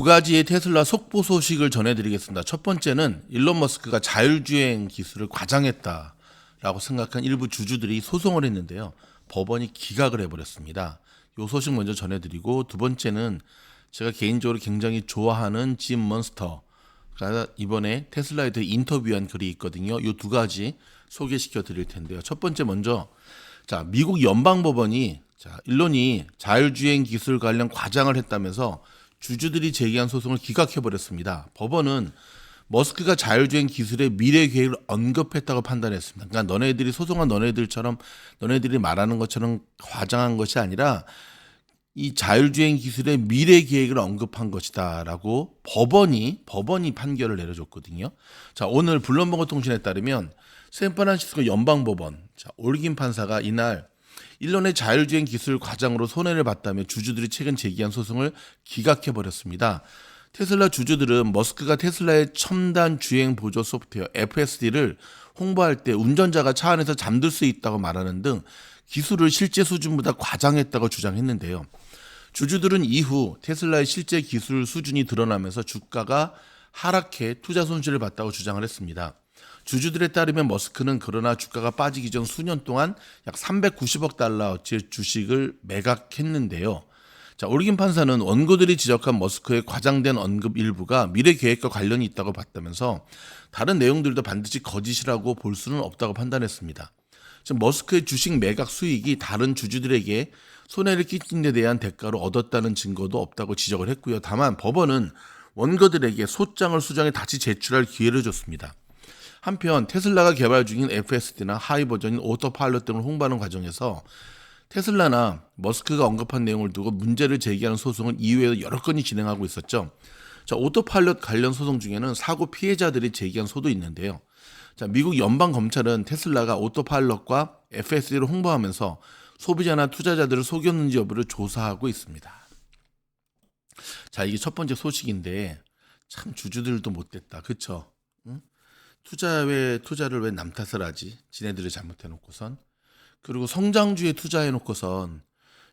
두 가지의 테슬라 속보 소식을 전해드리겠습니다. 첫 번째는 일론 머스크가 자율주행 기술을 과장했다라고 생각한 일부 주주들이 소송을 했는데요. 법원이 기각을 해버렸습니다. 이 소식 먼저 전해드리고 두 번째는 제가 개인적으로 굉장히 좋아하는 짐 먼스터가 이번에 테슬라에 대해 인터뷰한 글이 있거든요. 이두 가지 소개시켜 드릴 텐데요. 첫 번째 먼저 자 미국 연방 법원이 자 일론이 자율주행 기술 관련 과장을 했다면서 주주들이 제기한 소송을 기각해 버렸습니다. 법원은 머스크가 자율주행 기술의 미래 계획을 언급했다고 판단했습니다. 그러니까 너네들이 소송한 너네들처럼 너네들이 말하는 것처럼 과장한 것이 아니라 이 자율주행 기술의 미래 계획을 언급한 것이다라고 법원이 법원이 판결을 내려줬거든요. 자 오늘 블룸버그 통신에 따르면 샌프란시스코 연방법원 자 올긴 판사가 이날 일론의 자율주행 기술 과장으로 손해를 봤다며 주주들이 최근 제기한 소송을 기각해 버렸습니다. 테슬라 주주들은 머스크가 테슬라의 첨단 주행 보조 소프트웨어 FSD를 홍보할 때 운전자가 차 안에서 잠들 수 있다고 말하는 등 기술을 실제 수준보다 과장했다고 주장했는데요. 주주들은 이후 테슬라의 실제 기술 수준이 드러나면서 주가가 하락해 투자 손실을 봤다고 주장을 했습니다. 주주들에 따르면 머스크는 그러나 주가가 빠지기 전 수년 동안 약 390억 달러어치의 주식을 매각했는데요. 자, 오리긴 판사는 원고들이 지적한 머스크의 과장된 언급 일부가 미래 계획과 관련이 있다고 봤다면서 다른 내용들도 반드시 거짓이라고 볼 수는 없다고 판단했습니다. 지금 머스크의 주식 매각 수익이 다른 주주들에게 손해를 끼친 데 대한 대가로 얻었다는 증거도 없다고 지적을 했고요. 다만 법원은 원고들에게 소장을 수장에 다시 제출할 기회를 줬습니다. 한편 테슬라가 개발 중인 FSD나 하이 버전인 오토파일럿 등을 홍보하는 과정에서 테슬라나 머스크가 언급한 내용을 두고 문제를 제기하는 소송은 이후에도 여러 건이 진행하고 있었죠. 자, 오토파일럿 관련 소송 중에는 사고 피해자들이 제기한 소도 있는데요. 자, 미국 연방 검찰은 테슬라가 오토파일럿과 FSD를 홍보하면서 소비자나 투자자들을 속였는지 여부를 조사하고 있습니다. 자, 이게 첫 번째 소식인데 참 주주들도 못됐다. 그쵸? 응? 투자에 투자를 왜 남 탓을 하지? 지네들이 잘못해 놓고선. 그리고 성장주에 투자해 놓고선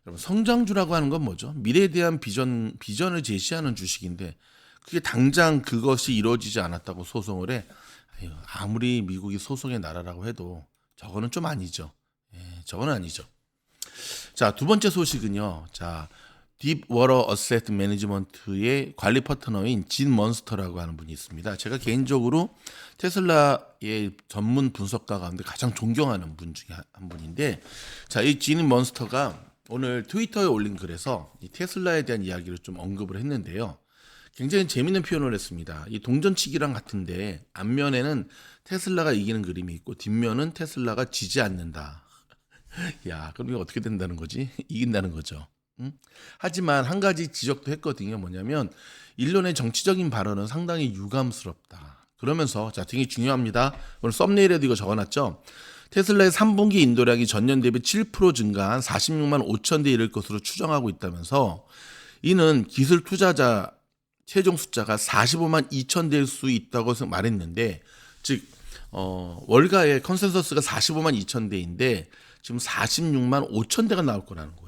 여러분 성장주라고 하는 건 뭐죠? 미래에 대한 비전 비전을 제시하는 주식인데 그게 당장 그것이 이루어지지 않았다고 소송을 해. 아유, 아무리 미국이 소송의 나라라고 해도 저거는 좀 아니죠. 예, 저거는 아니죠. 자, 두 번째 소식은요. 자, 딥워터 어셋 매니지먼트의 관리 파트너인 진 먼스터라고 하는 분이 있습니다. 제가 개인적으로 테슬라의 전문 분석가 가운데 가장 존경하는 분 중에 한 분인데, 자, 이 진 먼스터가 오늘 트위터에 올린 글에서 이 테슬라에 대한 이야기를 좀 언급을 했는데요. 굉장히 재밌는 표현을 했습니다. 이 동전치기랑 같은데 앞면에는 테슬라가 이기는 그림이 있고 뒷면은 테슬라가 지지 않는다. 야, 그럼 이게 어떻게 된다는 거지? 이긴다는 거죠. 음? 하지만 한 가지 지적도 했거든요. 뭐냐면 일론의 정치적인 발언은 상당히 유감스럽다. 그러면서 자, 되게 중요합니다. 오늘 썸네일에도 이거 적어놨죠. 테슬라의 3분기 인도량이 전년 대비 7% 증가한 46만 5천 대 이를 것으로 추정하고 있다면서 이는 기술 투자자 최종 숫자가 45만 2천 대일 수 있다고 말했는데 즉 어, 월가의 컨센서스가 45만 2천 대인데 지금 46만 5천 대가 나올 거라는 거예요.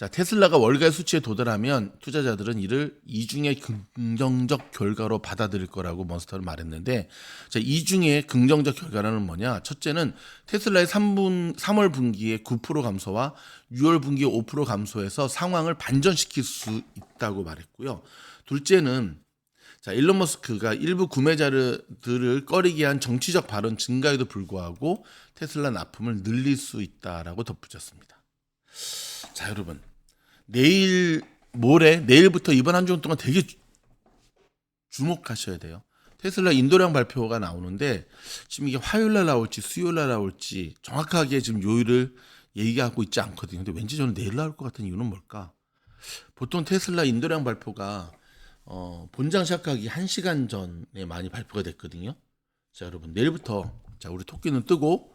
자, 테슬라가 월가의 수치에 도달하면 투자자들은 이를 이중의 긍정적 결과로 받아들일 거라고 먼스터는 말했는데, 자, 이중의 긍정적 결과는 뭐냐? 첫째는 테슬라의 3분, 3월 분기에 9% 감소와 6월 분기에 5% 감소해서 상황을 반전시킬 수 있다고 말했고요. 둘째는 자, 일론 머스크가 일부 구매자들을 꺼리게 한 정치적 발언 증가에도 불구하고 테슬라 납품을 늘릴 수 있다라고 덧붙였습니다. 자, 여러분. 내일 모레 내일부터 이번 한 주 동안 되게 주목하셔야 돼요. 테슬라 인도량 발표가 나오는데 지금 이게 화요일 날 나올지 수요일 날 나올지 정확하게 지금 요일을 얘기하고 있지 않거든요. 근데 왠지 저는 내일 나올 것 같은 이유는 뭘까? 보통 테슬라 인도량 발표가 어, 본장 시작하기 1시간 전에 많이 발표가 됐거든요. 자, 여러분 내일부터 자, 우리 토끼는 뜨고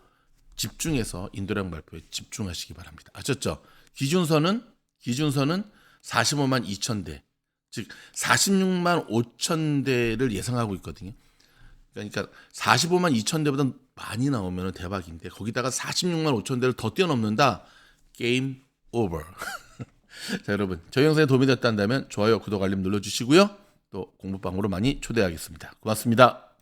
집중해서 인도량 발표에 집중하시기 바랍니다. 아셨죠? 기준선은 기준선은 45만 2천 대, 즉 46만 5천 대를 예상하고 있거든요. 그러니까 45만 2천 대보다 많이 나오면 대박인데 거기다가 46만 5천 대를 더 뛰어넘는다 게임 오버. 자, 여러분, 저희 영상에 도움이 됐다면 좋아요, 구독, 알림 눌러주시고요. 또 공부방으로 많이 초대하겠습니다. 고맙습니다.